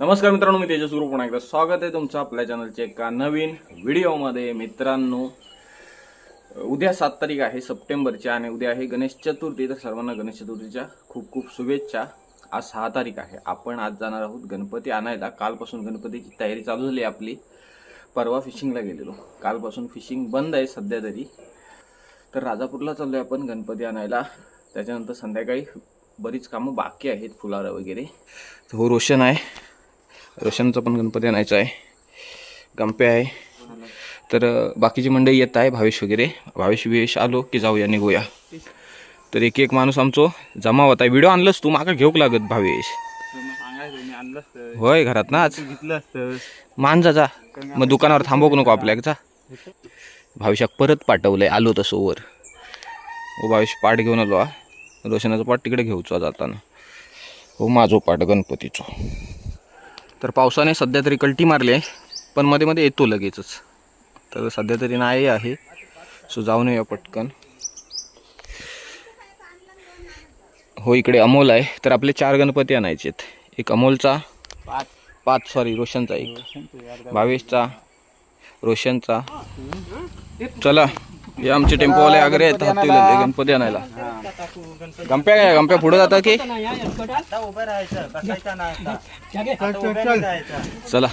नमस्कार मित्रांनो मी तेजस गुरु पुन्हा एकदा स्वागत आहे तुमचं आपल्या चॅनलच्या एका नवीन व्हिडिओमध्ये. मित्रांनो उद्या सात तारीख आहे सप्टेंबरची आणि उद्या आहे गणेश चतुर्थी. तर सर्वांना गणेश चतुर्थीच्या खूप खूप शुभेच्छा. आज सहा तारीख आहे. आपण आज जाणार आहोत गणपती आणायला. कालपासून गणपतीची तयारी चालू झाली आहे आपली. परवा फिशिंगला गेलेलो. कालपासून फिशिंग बंद आहे सध्या तरी. तर राजापूरला चाललोय आपण गणपती आणायला. त्याच्यानंतर संध्याकाळी बरीच कामं बाकी आहेत फुलारं वगैरे. हो रोशन आहे. रोशनचा पण गणपती आणायचा आहे. गंपे आहे. तर बाकीची मंडळी येत आहे भावेश वगैरे. भावेश विवेश आलो की जाऊया निघूया. तर एक एक माणूस आमचो जमा होता व्हिडिओ आणलंस तू माका घेऊक लागत भावेश. आणलं होय घरात नाच मान जा जा. मग दुकानावर थांबवू नको आपल्याक जा भावेशाक परत पाठवलंय आलो तसं वर. हो भावेश पाठ घेऊन आलो हा. रोशनाचा पाठ तिकडे घेऊचो जाताना हो माझो पाठ गणपतीचो. तर पावसाने सध्या तरी कल्टी मारली आहे पण मध्ये मध्ये येतो लगेचच. तर सध्या तरी नाही आहे. सो जाऊन येऊया पटकन. हो इकडे अमोल आहे. तर आपले चार गणपती आणायचे आहेत. एक अमोलचा पाच. पाच सॉरी रोशनचा एक. भावेशचा रोशनचा. चला. हे आमचे टेम्पोवाले वगैरे आहेत गणपती आणायला. गंप्या काय गंप्या पुढे जाता की. चला.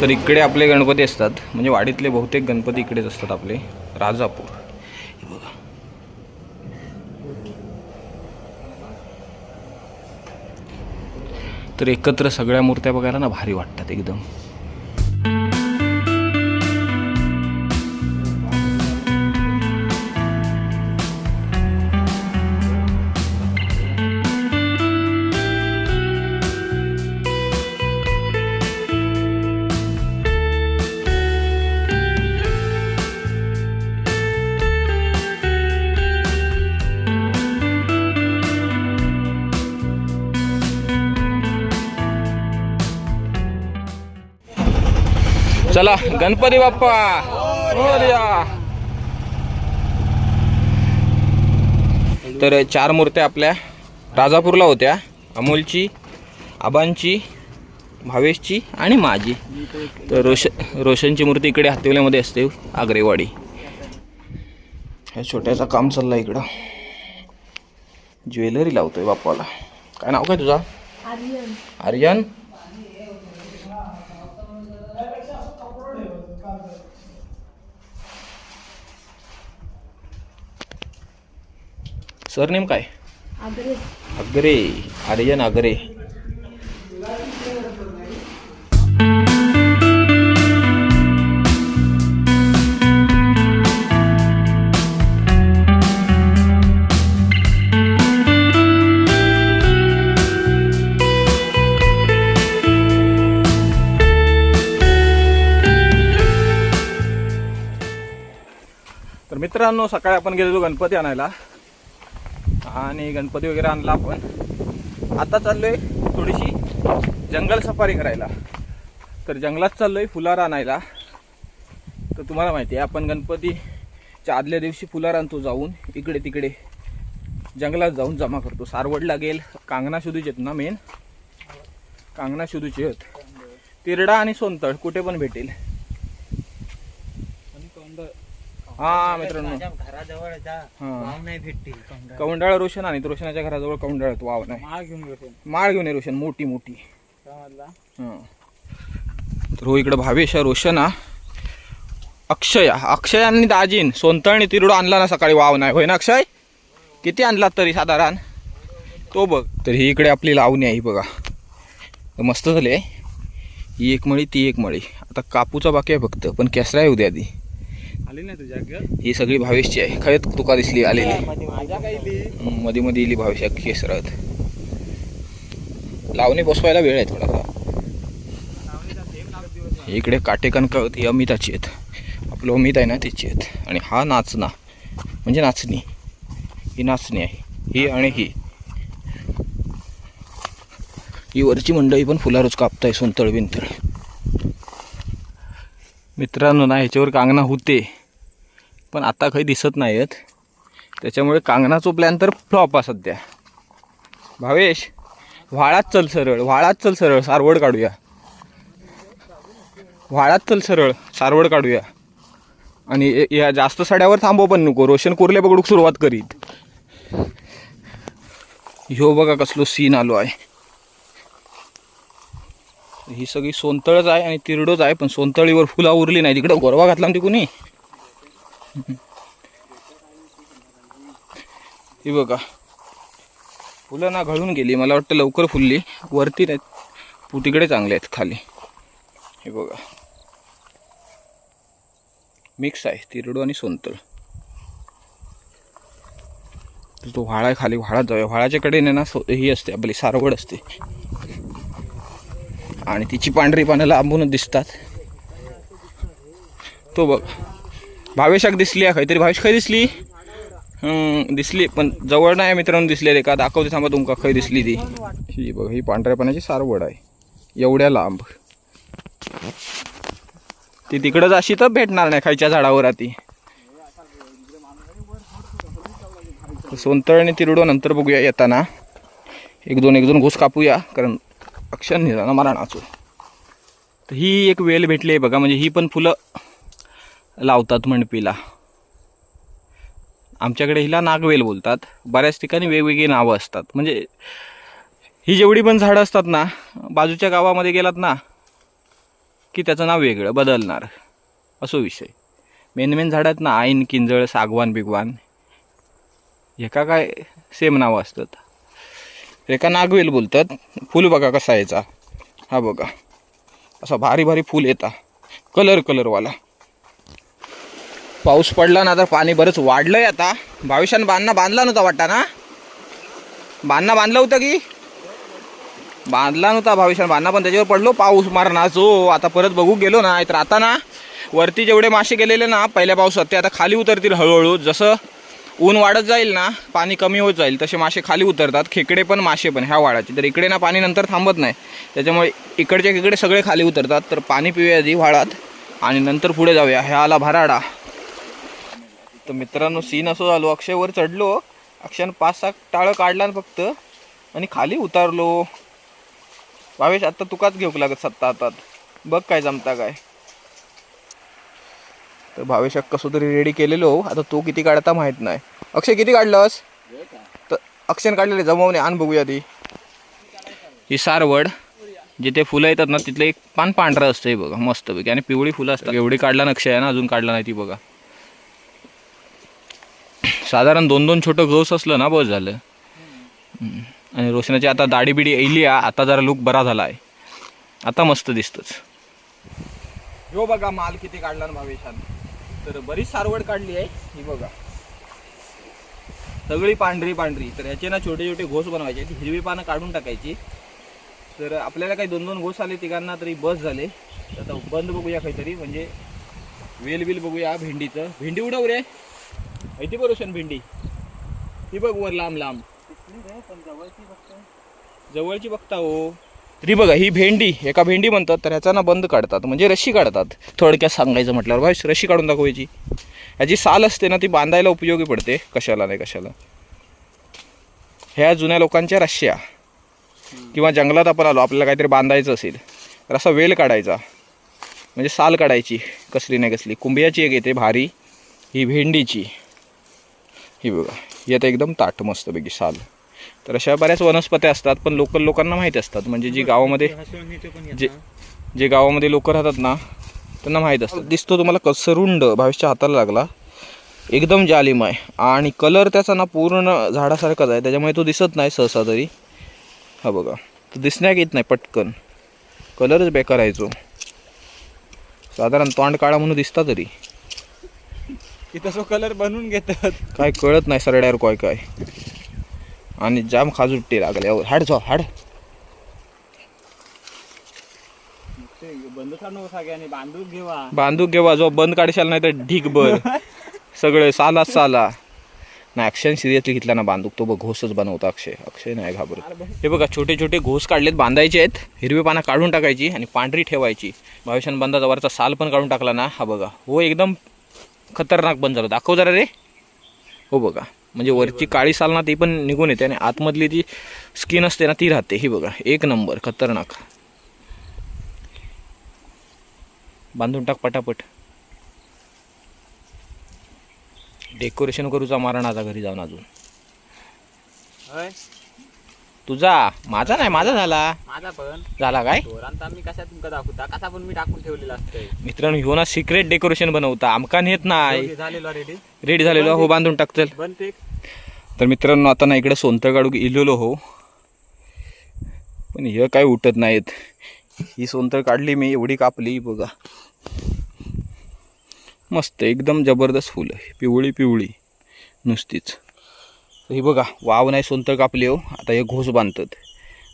तर इकडे आपले गणपती असतात. म्हणजे वाडीतले बहुतेक गणपती इकडेच असतात आपले. राजापूर. हे बघा. तर एकत्र सगळ्या मूर्त्या बघायला ना भारी वाटतात एकदम. चला गणपती बाप्पा. मोरया. तर चार मूर्त्या आपल्या राजापूरला होत्या. अमोलची आबांची भावेशची आणि माझी. तर रोश रोशनची मूर्ती इकडे हातिवल्यामध्ये असते आग्रेवाडी. ह्या छोट्याचा काम चाललंय इकडं. ज्वेलरी लावतोय बाप्पाला. काय नाव काय तुझा? आर्यन? सरनेम काय? अग्रे आर्यन अग्रे तर मित्रांनो सकाळी आपण गेलेलो गणपती आणायला. आणि गणपती वगैरे आणला आपण. आता चाललोय थोडीशी जंगल सफारी करायला. तर जंगलात चाललोय फुलार आणायला. तर तुम्हाला माहिती आहे आपण गणपतीच्या आदल्या दिवशी फुलार आणतो जाऊन इकडे तिकडे. जंगलात जाऊन जमा करतो. सारवड लागेल कांगणा शोधूचे आहेत ना मेन कांगणा शोधूचे आहेत. तिरडा आणि सोनतळ कुठे पण भेटेल. हा मित्रांनो. माझ्या घराजवळ जा हा. वाव नाही भेटतील कौंडाळ रोशन आणि रोशनाच्या घराजवळ कौंडाळ वाव नाही. माळ घेऊन माळ घेऊन ये रोशन मोठी मोठी. समजला? हं. तर हो इकडं भावेश रोशन. हा अक्षय अक्षय आणि दाजीन सोनतळणी तिरडो आणला ना सकाळी वाव नाही. होय ना अक्षय? किती आणलात तरी साधारण? तो बघ तर ही इकडे आपली लावणी आहे ही बघा. तर मस्त झाली आहे. ही एक मळी ती एक मळी. आता कापूचा बाकी आहे फक्त पण केसरा आहे उद्या आधी. आली नाही तुझ्या ही सगळी भावेशची आहे. खरंच तुका दिसली आलेली. मध्ये मध्ये. इली भावेश केसरात लावणी बसवायला वेळ आहे थोडासा. इकडे काटेकणक ही अमिताची आहेत. आपलं अमित आहे ना त्याची आहेत. आणि हा नाचना. म्हणजे नाचणी. ही नाचणी आहे. ही आणि ही. ही वरची मंडळी पण फुलारोज कापताय सोनतळ बिनतळ मित्रांनो ना ह्याच्यावर कांगणा होते. पण आता काही दिसत नाही आहेत त्याच्यामुळे कांगणाचा प्लॅन तर फ्लॉप आहे सध्या. भावेश व्हाळात चल सरळ व्हाळात चल सरळ सारवड काढूया. व्हाळात चल सरळ सारवड काढूया. आणि या जास्त सड्यावर थांबव पण नको रोशन कोरले पकडूक सुरुवात करीत. ह्यो बघा कसलो सीन आलो आहे. ही सगळी सोनतळच आहे आणि तिरडोच आहे पण सोनतळीवर फुला उरली नाही तिकडं गोरवा घातला ना कुणी हे बघा. फुलं ना घळून गेली. मला वाटतं लवकर फुलली. वरती नाही पुटीकडे तिकडे चांगले आहेत खाली. हे बघा. मिक्स आहे. तिरडू आणि सोनतळ. तर तो व्हाळा आहे खाली. व्हाळात जाऊया. व्हाळाच्या कडेने ना सो ही असते. आपली सारवड असते. आणि तिची पांढरी पानं लांबूनच दिसतात. तो बघ. भावेशाक दिसली आहे तरी भावेश खय दिसली? दिसली पण जवळ नाही मित्रांनो दिसली रे का दाखवते थांबा तुमका खय दिसली ती. ही बघ ही पांढऱ्या पाण्याची सारवड आहे. एवढ्या लांब. ती तिकडं अशी तर भेटणार नाही खायच्या झाडावर आती सोनतळ आणि तिरडो नंतर बघूया येताना. एक दोन एक दोन घुस कापूया कारण अक्षर निघाला मरा नाचू तर ही एक वेल भेटली आहे बघा म्हणजे ही पण फुलं लावतात मंडपीला आमच्याकडे हिला नागवेल बोलतात. बऱ्याच ठिकाणी वेगवेगळी नावं असतात. म्हणजे ही जेवढी पण झाडं असतात ना बाजूच्या गावामध्ये गेलात ना की त्याचं नाव वेगळं बदलणार. असो विषय. मेन मेन झाडं आहेत ना आईन किंजळ सागवान बिगवान. एका काय सेम नावं असतात. एका नागवेल बोलतात. फुल बघा कसा यायचा हा बघा. असा भारी भारी फुल येता. कलर कलरवाला पाऊस पडला ना तर पाणी बरंच वाढलंय आता. भाविष्यानं बांधना बांधला नव्हता वाटता ना? बांधना बांधलं होतं की? बांधला नव्हता भाविष्यानं बांधणा पण त्याच्यावर पडलो पाऊस मारणाचो आता परत बघू गेलो ना तर आता ना वरती जेवढे मासे गेलेले ना पहिल्या पावसात ते आता खाली उतरतील हळूहळू. जसं ऊन वाढत जाईल ना पाणी कमी होत जाईल तसे मासे खाली उतरतात. खेकडे पण मासे पण ह्या वाळाचे तर इकडे ना पाणी नंतर थांबत नाही. त्याच्यामुळे इकडच्या इकडे सगळे खाली उतरतात. तर पाणी पिऊया आधी वाळात आणि नंतर पुढे जाऊया. ह्या आला भराडा. तर मित्रांनो सीन असं झालो अक्षयवर चढलो. अक्षयानं पाच सहा टाळं काढला फक्त. आणि खाली उतारलो. भावेश आता तुकाच घेऊक लागत सत्ता हातात. बघ काय जमता काय. तर भावेशाक कसं तरी रेडी केलेलो. आता तो किती काढता माहीत नाही. अक्षय किती काढलंस? तर अक्षयन काढलेले जमवणे आण बघूया ती. ही सारवड जिथे फुलं येतात ना तिथलं एक पान पांढरं असतं हे बघा मस्तपैकी. आणि पिवळी फुलं असतात. एवढी काढला ना अक्षय आहे ना अजून काढला नाही ती बघा. साधारण दोन दोन छोटं गवस असलं ना बस झालं. आणि रोशनाची आता दाढी बिडी येईली आता जरा लुक बरा झाला आहे आता मस्त दिसतच. हो बघा माल किती काढला ना भावेशान तर बरीच सारवड काढली आहे ही बघा. सगळी पांढरी पांढरी. तर याचे ना छोटे छोटे घोस बनवायचे हिरवी पानं काढून टाकायची. तर आपल्याला काही दोन दोन घोस आले तिघांना तरी बस झाले. तर आता बंद बघूया काहीतरी म्हणजे वेल बिल बघूया भेंडीचं. भेंडी उडव रे. माहिती बरोशन भेंडी ती बघ वर लांब लांब. जवळची बघता हो. तरी बघा ही भेंडी एका भेंडी म्हणतात तर ह्याचा ना बंद काढतात म्हणजे रशी काढतात. थोडक्यात सांगायचं म्हटल्यावर भाई रशी काढून दाखवायची ह्याची साल असते ना ती बांधायला उपयोगी पडते कशाला नाही कशाला. ह्या जुन्या लोकांच्या रश्या. किंवा जंगलात आपण आलो आपल्याला काहीतरी बांधायचं असेल तर असा वेल काढायचा. म्हणजे साल काढायची कसली नाही कसली. कुंभियाची एक येते भारी ही भेंडीची. ही बघा. ही आता एकदम ताट मस्तपैकी साल. तर अशा बऱ्याच वनस्पत्या असतात पण लोकल लोकांना माहीत असतात. म्हणजे जी गावामध्ये जे जे गावामध्ये लोक राहतात ना त्यांना माहीत असतं. दिसतो तुम्हाला कसरुंड भावेशच्या हाताला लागला. एकदम जालिम आहे आणि कलर त्याचा ना पूर्ण झाडासारखाच आहे. त्याच्यामुळे तो दिसत नाही सहसा तरी. हा बघा. तो दिसण्यात येत नाही पटकन. कलरच बेकार आहे तो. साधारण तोंड काळा म्हणून दिसता तरी. की तसं कलर बनवून घेतात. काय कळत नाही सरड्यावर काय काय. आणि जाम खाजुट्टी लागल्यावर हाड जाऊ हाड. बंद बांधून घेवा बांधूक घेवा जो बंद काढशाल नाही तर ढीक बर सगळे साला साला. ना ॲक्शन सिरियसली घेतला ना बांधूक तो बघ घोसच बनवतो अक्षय. अक्षय नाही घाबरत. हे बघा छोटे छोटे घोस काढलेत बांधायचे आहेत. हिरवी पानं काढून टाकायची आणि पांढरी ठेवायची. भावेशान बंदाचा वरचा साल पण काढून टाकला ना. हा बघा हो एकदम खतरनाक बंद झालं. दाखव जरा रे. हो बघा. म्हणजे वरची काळी साल ना ती पण निघून येते आणि आतमधली जी स्किन असते ना ती राहते. ही बघा. एक नंबर. खतरनाक. बांधून टाक पटापट. डेकोरेशन करूचा मारण आता घरी जाऊन अजून. तुझा माझा नाही माझा झाला. माझा पण. झाला काय? मी कशा तुमका दाखवता? कसा पण मी टाकून ठेवलेला असतंय. मित्रांनो ह्यो ना सिक्रेट डेकोरेशन बनवता. आमका नेत नाही. झालेलो रेडी रेडी झालेलो हो बांधून टाकतल बन ते तर मित्रांनो आता ना इकडे सोनतळ काढू इलेलो हो. पण हे काय उठत नाहीत. ही सोनतळ काढली मी एवढी कापली बघा. मस्त एकदम जबरदस्त फुलं. पिवळी पिवळी. नुसतीच. तर ही बघा वाव नाही सोनतळ कापली हो. आता हे घोस बांधतात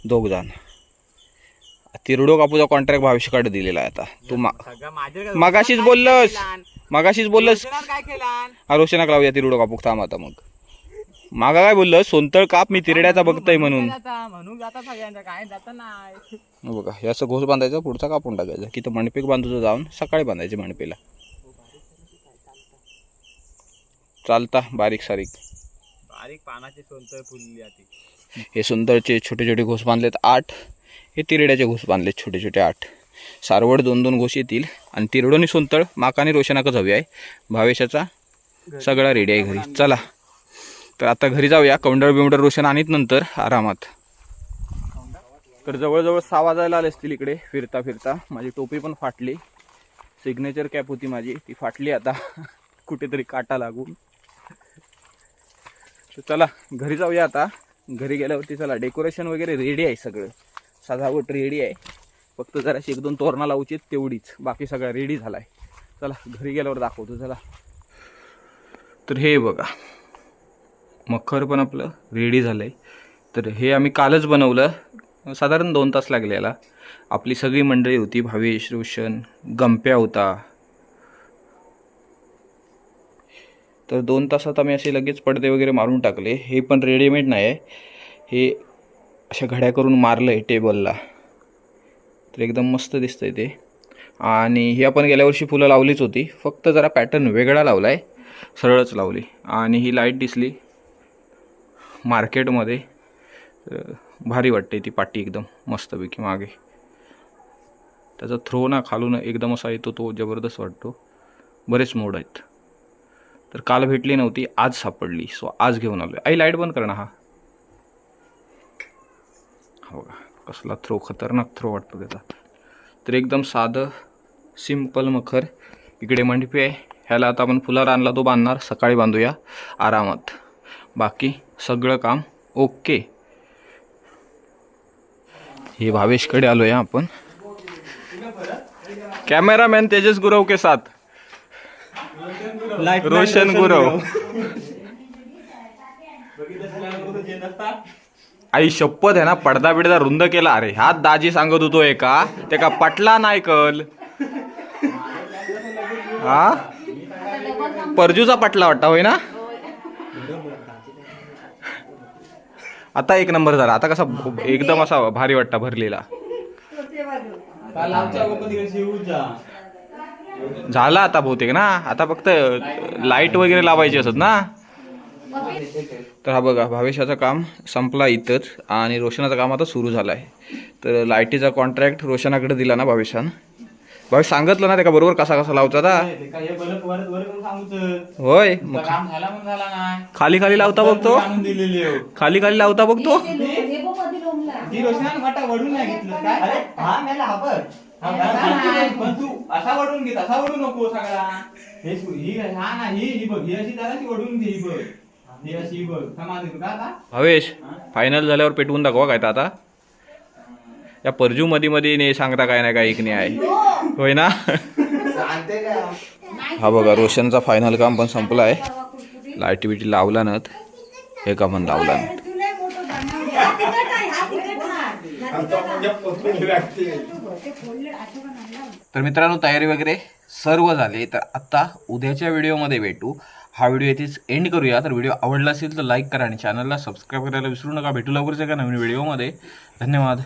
दोघ जण तिरडो कापूचा कॉन्ट्रॅक्ट भविष्यकडे दिलेला आहे आता. तू मा मगाशीच बोललंस. मगाशीच बोललंस. हा रोशनाक लावूया तिरडो कापूक थांब आता मग. मागा काय बोललं सोनतळ काप मी तिरड्याचा बघतोय म्हणून बघा हे असं घोस बांधायचा पुढचा कापून टाकायचा. की तर मणपेक बांधूचं जाऊन सकाळी बांधायचे मणपेला. चालता बारीक सारीक. बारीक पानाची सोलतोय फुलली आती. हे सुंदरचे छोटे छोटे घोस बांधलेत आठ. हे तिरड्याचे घोस बांधलेत छोटे छोटे आठ. सारवड दोन दोन घोस येतील आणि तिरडोनी सोनतळ माकाने रोशनाकच हवी आहे. भावेशाचा सगळा रेडी आहे घरी. चला. तर आता घरी जाऊया. कौंडळ बिवडळ रोशन आणीत नंतर आरामात. तर जवळजवळ सहा वाजायला आले असतील इकडे. फिरता फिरता. माझी टोपी पण फाटली. सिग्नेचर कॅप होती माझी. ती फाटली आता. कुठेतरी काटा लागून. चला घरी जाऊया आता. घरी गेल्यावरती चला डेकोरेशन वगैरे रेडी आहे सगळं. सजावट रेडी आहे. फक्त जराशी एक दोन तोरणा लावची तेवढीच. बाकी सगळं रेडी झाला आहे चला घरी गेल्यावर दाखवतो चला. तर हे बघा. मखर पण आपलं रेडी झालं आहे तर हे आम्ही कालच बनवलं. साधारण दोन तास लागले याला. आपली सगळी मंडळी होती भावेश रोशन गंप्या होता तर दोन तासात आम्ही असे लगेच पडदे वगैरे मारून टाकले. हे पण रेडीमेड नाही आहे. हे अशा घड्या करून मारलं आहे टेबलला तर एकदम मस्त दिसतंय ते. आणि ही आपण गेल्या वर्षी फुलं लावलीच होती. फक्त जरा पॅटर्न वेगळा लावला आहे सरळच लावली. आणि ही लाइट दिसली मार्केटमध्ये भारी वाटते ती पाटी एकदम मस्तपैकी मागे. त्याचा थ्रो ना खालून एकदम असा येतो तो जबरदस्त वाटतो. बरेच मोड आहेत. तर काल भेटली नव्हती आज सापडली. सो आज घेऊन आलो आई लाइट बंद कर ना हा. हो का? कसला थ्रो खतरनाक थ्रो वाटतो त्याचा. तर एकदम साधं सिंपल मखर इकडे मंडपी आहे. ह्याला आता आपण फुलार आणला तो बांधणार. सकाळी बांधूया. आरामात. बाकी सगळं काम ओके हे भावेशकडे आलो हा आपण. कॅमेरामॅन तेजस गुरव के साथ. रोशन गुरव. आई शपथ आहे ना पडदा बिडदा रुंद केला. अरे ह्यात दाजी सांगत होतो एका. ते का पटला नाही कल. हा? परजूचा पटला वाटता होय ना? आता एक नंबर झाला. आता कसा एकदम असा भारी वाटता भरलेला. झाला आता बहुतेक ना? आता फक्त लाइट वगैरे लावायची असत ना? तर हा बघा भावेशाचं काम संपला इथंच आणि रोशनाचं काम आता सुरू झालं आहे तर लाईटीचा कॉन्ट्रॅक्ट रोशनाकडे दिला ना भावेशानं? भावेश सांगितलं ना त्याका बरोबर कसा कसा लावचा आता? होय मग काम झाला म्हणून झाला नाही खाली खाली लावता बघतो. हो. खाली खाली लावता बघतो पण तू असा वडून वडू नको सगळा. हे सु- ही हा ना ही ही बघ ही अशी वडून घे ही बघ. ही अशी बघ. समाज का आता? भावेश फायनल झाल्यावर पेटवून दाखवा काय तर आता. या परजू मध्ये मध्ये ने सांगता काय नाही काय एक नाही आहे. होय ना? हा बघा रोशनचा फायनल काम पण संपला आहे लाईटी बिटी लावला नत. हे का पण लावला नत. तर मित्रांनो तयारी वगैरे सर्व झाली. तर आता उद्याच्या व्हिडिओमध्ये भेटू. हा व्हिडिओ येथेच एंड करूया. तर व्हिडिओ आवडला असेल तर लाईक करा आणि चॅनलला सबस्क्राईब करायला विसरू नका. भेटू लवकरच एका नवीन व्हिडिओमध्ये. धन्यवाद.